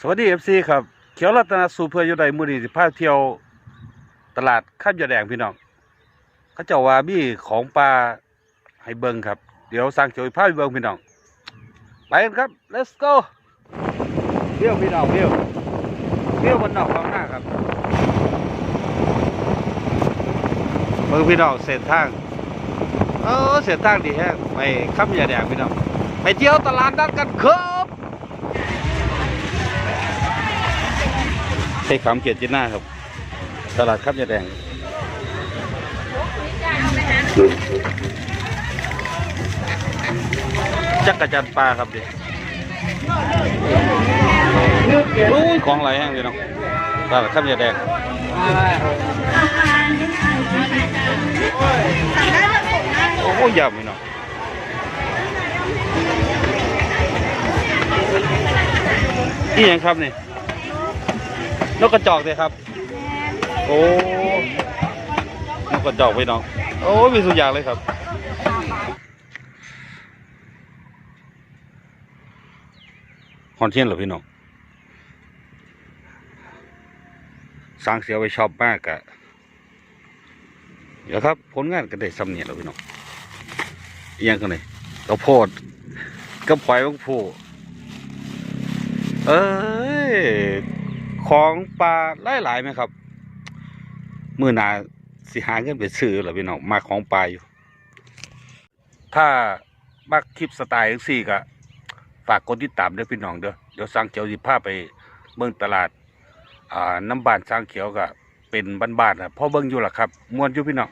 สวัสดีเอฟซีครับ เขียวรัตนสูเพื่ออยู่ใดมือดีสิพาเที่ยวตลาดข้ามยาแดงพี่น้องเขาเจ้าว่ามีของปลาให้เบิงครับ เดี๋ยวสั่งเขียวพาไปเบิงพี่น้อง ไปกันครับ let's go เที่ยวพี่น้องเที่ยวเที่ยวบนนอกของหน้าครับเบิงพี่น้องเส้นทางเออเส้นทางดีแฮะไปข้ามยาแดงพี่น้องไปเที่ยวตลาดนัดกันครับ ใช้ขามเกียรติจิน่าครับ ตลาดข้ามยาแดงจักรจันทร์ปลาครับดิโอ้ยของไหลแห้งเลยเนาะตลาดข้ามยาแดงโอ้ยยำเลยเนาะนี่ยังครับนี่ นกกระจอกเลยครับ โอ้นกกระจอกไปน้อง โอ้ มีสุดอย่างเลยครับคอนเทนต์เหรอพี่น้องสร้างเสียไว้ชอบมากอะเดี๋ยวครับผลงานก็ได้สำเนียงแล้วพี่น้องอิหยังกันเลยกระโพดกระปล่อยบางผู้เอ้ย ของปลาหลายๆไหมครับมือนาสิหาเงินไปซื้อหรือพี่น้องมาของปลาอยู่ ถ้ามักคลิปสไตล์จังซี่ก็ฝากกดติดตามด้วยพี่น้องเด้อเดี๋ยวสร้างเขียวสิพาไปเบิ่งตลาดอ่าน้ำบานสร้างเขียวก็เป็นบ้านๆนะพ่อเบิ่งอยู่หละครับมวนอยู่พี่น้อง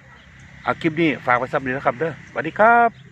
เอาคลิปนี้ฝากไว้ซ้ำนี้นะครับเด้อสวัสดีครับ